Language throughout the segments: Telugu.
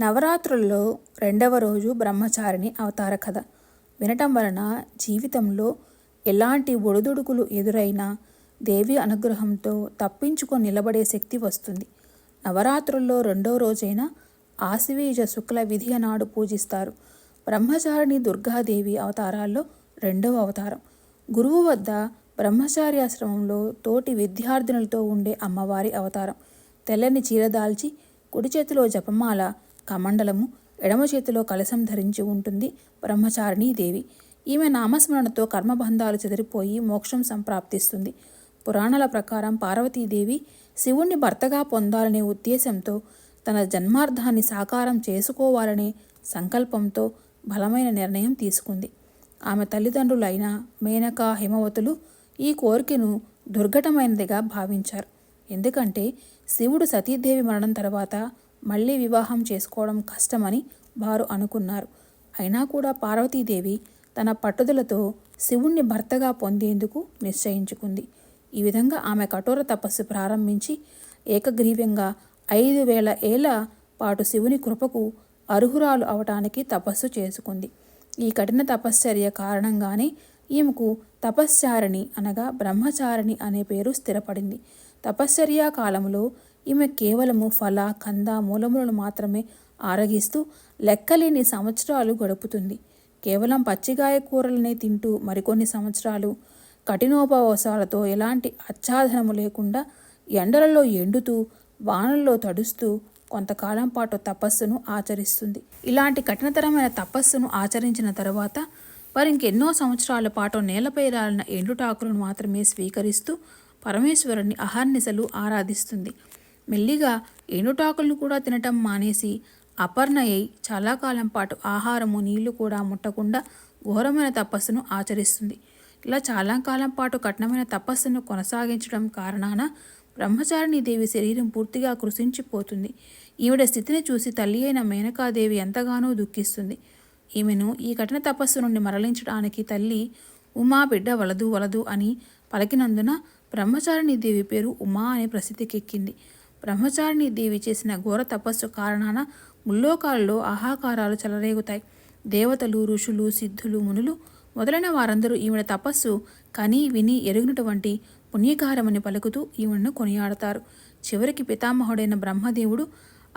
నవరాత్రుల్లో రెండవ రోజు బ్రహ్మచారిణి అవతార కథ. వినటం వలన జీవితంలో ఎలాంటి ఒడిదుడుకులు ఎదురైనా దేవి అనుగ్రహంతో తప్పించుకొని నిలబడే శక్తి వస్తుంది. నవరాత్రుల్లో రెండో రోజైన ఆశివీజ శుక్ల విధియ నాడు పూజిస్తారు. బ్రహ్మచారిణి దుర్గాదేవి అవతారాల్లో రెండవ అవతారం. గురువు వద్ద బ్రహ్మచార్యాశ్రమంలో తోటి విద్యార్థినులతో ఉండే అమ్మవారి అవతారం. తెల్లని చీర దాల్చి కుడి చేతిలో జపమాల కమండలము ఎడమ చేతిలో కలశం ధరించి ఉంటుంది బ్రహ్మచారిణీ దేవి. ఈమె నామస్మరణతో కర్మబంధాలు చెదిరిపోయి మోక్షం సంప్రాప్తిస్తుంది. పురాణాల ప్రకారం పార్వతీదేవి శివుణ్ణి భర్తగా పొందాలనే ఉద్దేశంతో తన జన్మార్థాన్ని సాకారం చేసుకోవాలనే సంకల్పంతో బలమైన నిర్ణయం తీసుకుంది. ఆమె తల్లిదండ్రులైన మేనక హిమవతులు ఈ కోరికను దుర్ఘటమైనదిగా భావించారు. ఎందుకంటే శివుడు సతీదేవి మరణం తర్వాత మళ్ళీ వివాహం చేసుకోవడం కష్టమని వారు అనుకున్నారు. అయినా కూడా పార్వతీదేవి తన పట్టుదలతో శివుణ్ణి భర్తగా పొందేందుకు నిశ్చయించుకుంది. ఈ విధంగా ఆమె కఠోర తపస్సు ప్రారంభించి ఏకగ్రీవ్యంగా ఐదు వేల ఏళ్ళ పాటు శివుని కృపకు అర్హురాలు అవటానికి తపస్సు చేసుకుంది. ఈ కఠిన తపశ్చర్య కారణంగానే ఈమెకు తపశ్చారిణి అనగా బ్రహ్మచారిణి అనే పేరు స్థిరపడింది. తపశ్చర్యా కాలంలో ఈమె కేవలము ఫల కంద మూలములను మాత్రమే ఆరగిస్తూ లెక్కలేని సంవత్సరాలు గడుపుతుంది. కేవలం పచ్చిగాయ కూరలనే తింటూ మరికొన్ని సంవత్సరాలు కఠినోపవాసాలతో ఎలాంటి ఆచ్ఛాదనము లేకుండా ఎండలలో ఎండుతూ వానల్లో తడుస్తూ కొంతకాలం పాటు తపస్సును ఆచరిస్తుంది. ఇలాంటి కఠినతరమైన తపస్సును ఆచరించిన తర్వాత వారు ఇంకెన్నో సంవత్సరాల పాటు నేలపై రాలిన ఎండుటాకులను మాత్రమే స్వీకరిస్తూ పరమేశ్వరుని అహర్నిశలు ఆరాధిస్తుంది. మెల్లిగా ఏనుటాకులను కూడా తినటం మానేసి అపర్ణయ్య చాలా కాలం పాటు ఆహారము నీళ్ళు కూడా ముట్టకుండా ఘోరమైన తపస్సును ఆచరిస్తుంది. ఇలా చాలా కాలం పాటు కఠినమైన తపస్సును కొనసాగించడం కారణాన బ్రహ్మచారిణి దేవి శరీరం పూర్తిగా కృషించిపోతుంది ఈవిడ స్థితిని చూసి తల్లి అయిన మేనకాదేవి ఎంతగానో దుఃఖిస్తుంది. ఈమెను ఈ కఠిన తపస్సు నుండి మరలించడానికి తల్లి ఉమా బిడ్డ వలదు వలదు అని పలికినందున బ్రహ్మచారిణి దేవి పేరు ఉమా అనే ప్రసిద్ధికెక్కింది. బ్రహ్మచారిణి దేవి చేసిన ఘోర తపస్సు కారణాన ముల్లోకాలలో ఆహాకారాలు చెలరేగుతాయి. దేవతలు ఋషులు సిద్ధులు మునులు మొదలైన వారందరూ ఈమెడ తపస్సు కని విని ఎరుగునటువంటి పుణ్యకారమని పలుకుతూ ఈమెను కొనియాడతారు. చివరికి పితామహుడైన బ్రహ్మదేవుడు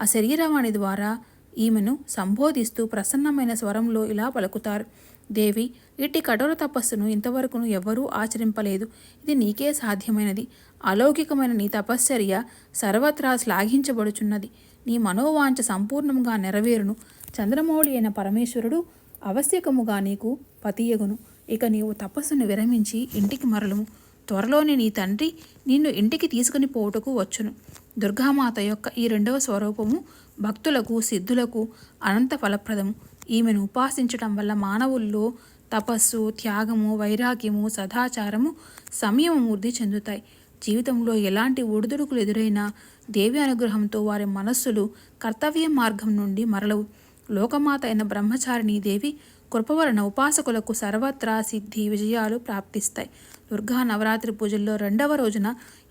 ఆ శరీరవాణి ద్వారా ఈమెను సంబోధిస్తూ ప్రసన్నమైన స్వరంలో ఇలా పలుకుతారు. దేవి ఇట్టి కఠోర తపస్సును ఇంతవరకును ఎవ్వరూ ఆచరింపలేదు. ఇది నీకే సాధ్యమైనది. అలౌకికమైన నీ తపశ్చర్య సర్వత్రా శ్లాఘించబడుచున్నది. నీ మనోవాంఛ సంపూర్ణంగా నెరవేరును. చంద్రమౌళి అయిన పరమేశ్వరుడు అవశ్యకముగా నీకు పతియగును. ఇక నీవు తపస్సును విరమించి ఇంటికి మరలుము. త్వరలోనే నీ తండ్రి నిన్ను ఇంటికి తీసుకుని పోవుటకు వచ్చును. దుర్గామాత యొక్క ఈ రెండవ స్వరూపము భక్తులకు సిద్ధులకు అనంత ఫలప్రదము. ఈమెను ఉపాసించటం వల్ల మానవుల్లో తపస్సు త్యాగము వైరాగ్యము సదాచారము సంయమం వృద్ధి చెందుతాయి. జీవితంలో ఎలాంటి ఒడిదుడుకులు ఎదురైనా దేవి అనుగ్రహంతో వారి మనస్సులు కర్తవ్య మార్గం నుండి మరలవు. లోకమాత అయిన బ్రహ్మచారిణీ దేవి కృప వలన ఉపాసకులకు సర్వత్రా సిద్ధి విజయాలు ప్రాప్తిస్తాయి. దుర్గా నవరాత్రి పూజల్లో రెండవ రోజున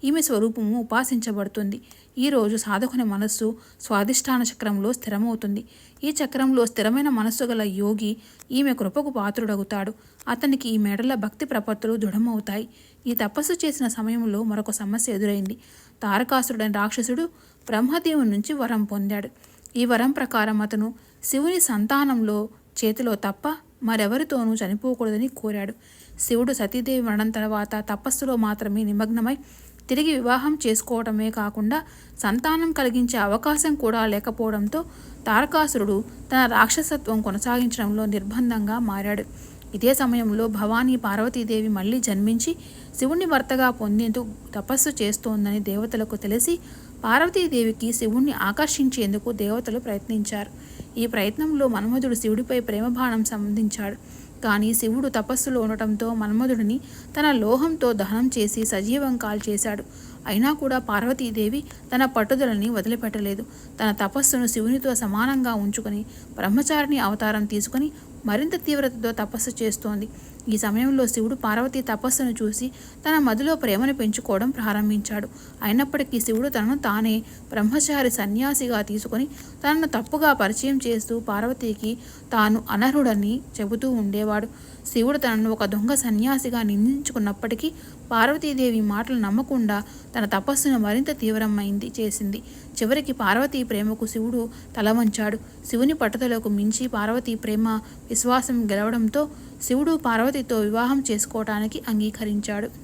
ఈమె స్వరూపము ఉపాసించబడుతుంది. ఈ రోజు సాధకుని మనస్సు స్వాదిష్టాన చక్రంలో స్థిరమవుతుంది. ఈ చక్రంలో స్థిరమైన మనస్సు గల యోగి ఈమె కృపకు పాత్రుడవుతాడు అతనికి ఈ మెడల భక్తి ప్రపత్తులు దృఢమవుతాయి. ఈ తపస్సు చేసిన సమయంలో మరొక సమస్య ఎదురైంది. తారకాసురుడైన రాక్షసుడు బ్రహ్మదేవుని నుంచి వరం పొందాడు. ఈ వరం ప్రకారం అతను శివుని సంతానంలో చేతిలో తప్ప మరెవరితోనూ చనిపోకూడదని కోరాడు. శివుడు సతీదేవి మరణం తర్వాత తపస్సులో మాత్రమే నిమగ్నమై తిరిగి వివాహం చేసుకోవటమే కాకుండా సంతానం కలిగించే అవకాశం కూడా లేకపోవడంతో తారకాసురుడు తన రాక్షసత్వం కొనసాగించడంలో నిర్బంధంగా మారాడు. ఇదే సమయంలో భవానీ పార్వతీదేవి మళ్ళీ జన్మించి శివుణ్ణి భర్తగా పొందేందుకు తపస్సు చేస్తోందని దేవతలకు తెలిసి పార్వతీదేవికి శివుణ్ణి ఆకర్షించేందుకు దేవతలు ప్రయత్నించారు. ఈ ప్రయత్నంలో మన్మధుడు శివుడిపై ప్రేమబాణం సంధించాడు. కానీ శివుడు తపస్సులో ఉండటంతో మన్మధుడిని తన లోహంతో దహనం చేసి సజీవం కాల్చేశాడు. అయినా కూడా పార్వతీదేవి తన పట్టుదలని వదిలిపెట్టలేదు. తన తపస్సును శివునితో సమానంగా ఉంచుకొని బ్రహ్మచారిణి అవతారం తీసుకొని మరింత తీవ్రతతో తపస్సు చేస్తోంది. ఈ సమయంలో శివుడు పార్వతి తపస్సును చూసి తన మదిలో ప్రేమను పెంచుకోవడం ప్రారంభించాడు. అయినప్పటికీ శివుడు తనను తానే బ్రహ్మచారి సన్యాసిగా తీసుకొని తనను తప్పుగా పరిచయం చేస్తూ పార్వతికి తాను అనర్హుడని చెబుతూ ఉండేవాడు. శివుడు తనను ఒక దొంగ సన్యాసిగా నిందించుకున్నప్పటికీ పార్వతీదేవి మాటలు నమ్మకుండా తన తపస్సును మరింత తీవ్రమైంది చేసింది. చివరికి పార్వతీ ప్రేమకు శివుడు తలవంచాడు. శివుని పట్టుదలకు మించి పార్వతీ ప్రేమ విశ్వాసం గెలవడంతో శివుడు పార్వతితో వివాహం చేసుకోవటానికి అంగీకరించాడు.